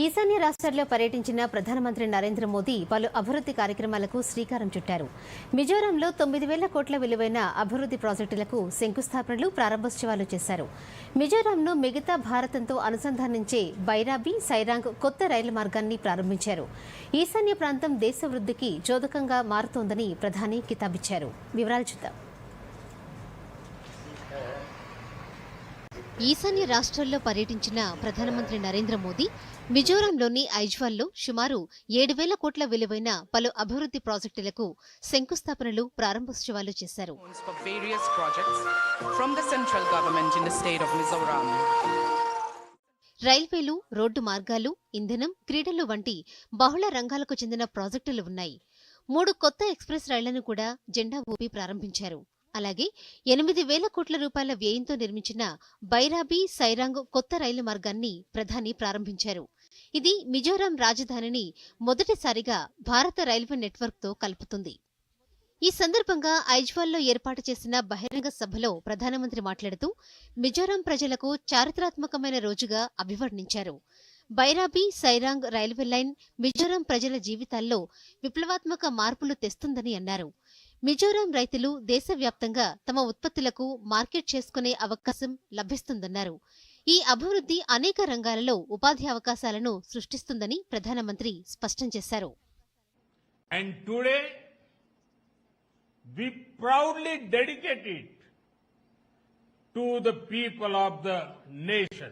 ఈశాన్య రాష్ట్రాల్లో పర్యటించిన ప్రధానమంత్రి నరేంద్ర మోదీ పలు అభివృద్ధి కార్యక్రమాలకు శ్రీకారం చుట్టారు. మిజోరంలో తొమ్మిది వేల కోట్ల విలువైన అభివృద్ధి ప్రాజెక్టులకు శంకుస్థాపనలు ప్రారంభోత్సవాలు చేశారు. మిజోరాంను మిగతా భారతంతో అనుసంధానించే బైరాబి సైరాంగ్ కొత్త రైలు మార్గాన్ని ప్రారంభించారు. ఈశాన్య ప్రాంతం దేశ వృద్ధికి చోదకంగా మారుతోందని ప్రధాని కితాబిచ్చారు. వివరాలు చూద్దాం. ఈశాన్య రాష్ట్రాల్లో పర్యటించిన ప్రధానమంత్రి నరేంద్ర మోదీ మిజోరాంలోని ఐజ్వాల్లో సుమారు ఏడు వేల కోట్ల విలువైన పలు అభివృద్ధి ప్రాజెక్టులకు శంకుస్థాపనలు ప్రారంభోత్సవాలు చేశారు. రైల్వేలు రోడ్డు మార్గాలు ఇంధనం క్రీడలు వంటి బహుళ రంగాలకు చెందిన ప్రాజెక్టులు ఉన్నాయి. మూడు కొత్త ఎక్స్ప్రెస్ రైళ్ళను కూడా జెండా ఊపి ప్రారంభించారు. అలాగే ఎనిమిది వేల కోట్ల రూపాయల వ్యయంతో నిర్మించిన బైరాబీ సైరాంగ్ కొత్త రైలు మార్గాన్ని ప్రధాని ప్రారంభించారు. ఇది మిజోరాం రాజధానిని మొదటిసారిగా భారత రైల్వే నెట్వర్క్తో కలుపుతుంది. ఈ సందర్భంగా ఐజ్వాల్లో ఏర్పాటు చేసిన బహిరంగ సభలో ప్రధానమంత్రి మాట్లాడుతూ మిజోరాం ప్రజలకు చారిత్రాత్మకమైన రోజుగా అభివర్ణించారు. బైరాబీ సైరాంగ్ రైల్వే లైన్ మిజోరాం ప్రజల జీవితాల్లో విప్లవాత్మక మార్పులు తెస్తుందని అన్నారు. మిజోరాం రైతులు దేశవ్యాప్తంగా తమ ఉత్పత్తులకు మార్కెట్ చేసుకునే అవకాశం లభిస్తుందన్నారు. ఈ అభివృద్ధి అనేక రంగాలలో ఉపాధి అవకాశాలను సృష్టిస్తుందని ప్రధానమంత్రి స్పష్టం చేశారు. To the people of the nation,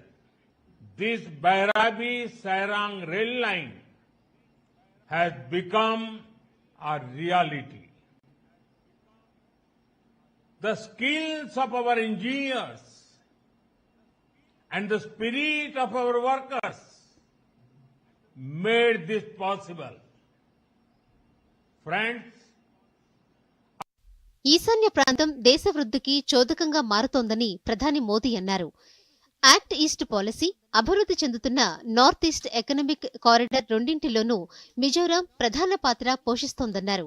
this Bairabi Sairang rail line has become a reality. The skills of our engineers and the spirit of our workers made this possible. Friends, ఈశాన్య ప్రాంతం దేశ వృద్ధికి చోదకంగా మారుతోందని ప్రధాని మోదీ అన్నారు యాక్ట్ ఈస్ట్ పాలసీ అభివృద్ధి చెందుతున్న north east economic corridor రెండింటిలోనూ మిజోరాం ప్రధాన పాత్ర పోషిస్తోందన్నారు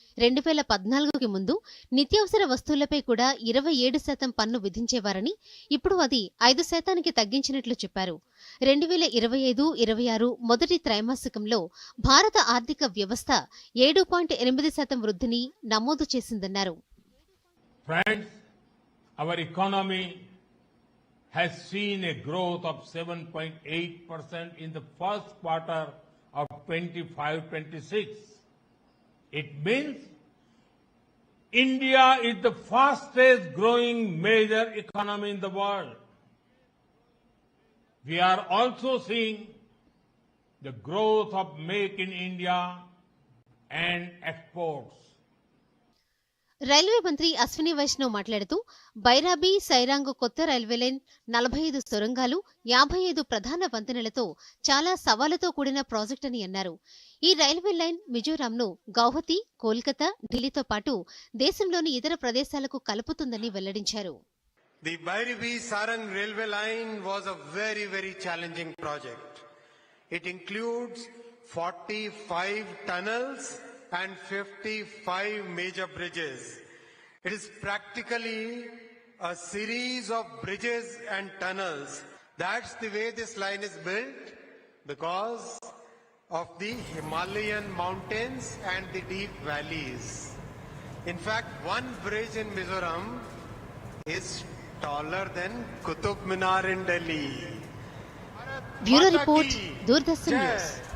రెండు వేల పద్నాలుగుకి ముందు నిత్యావసర వస్తువులపై కూడా ఇరవై ఏడు శాతం పన్ను విధించేవారని ఇప్పుడు అది ఐదు శాతానికి తగ్గించినట్లు చెప్పారు రెండు వేల ఇరవై ఐదు ఇరవై ఆరు మొదటి త్రైమాసికంలో భారత ఆర్థిక వ్యవస్థ ఏడు పాయింట్ ఎనిమిది శాతం వృద్ధిని నమోదు చేసిందన్నారు our economy has seen a growth of 7.8% in the first quarter of 25-26. It means India is the fastest growing major economy in the world. We are also seeing the growth of Make in India and exports. Railway మంత్రి అశ్విని వైష్ణవ్ మాట్లాడుతూ బైరాబీ సైరాంగ్ కొత్త railway line నలభై ఐదు సొరంగాలు యాభై ఐదు ప్రధాన వంతెనలతో చాలా సవాళ్ళతో కూడిన ప్రాజెక్ట్ అని అన్నారు ఈ రైల్వే లైన్ మిజోరాంను గౌహతి కోల్కతా ఢిల్లీతో పాటు దేశంలోని ఇతర ప్రదేశాలకు కలుపుతుందని వెల్లడించారు The Bairivi Sarang railway line was a very, very challenging project. It includes 45 tunnels and 55 major bridges. It is practically a series of bridges and tunnels. That's the way this line is built because of the Himalayan mountains and the deep valleys. In fact, one bridge in Mizoram is taller than Qutub Minar in Delhi. Bureau Report, Doordarshan News.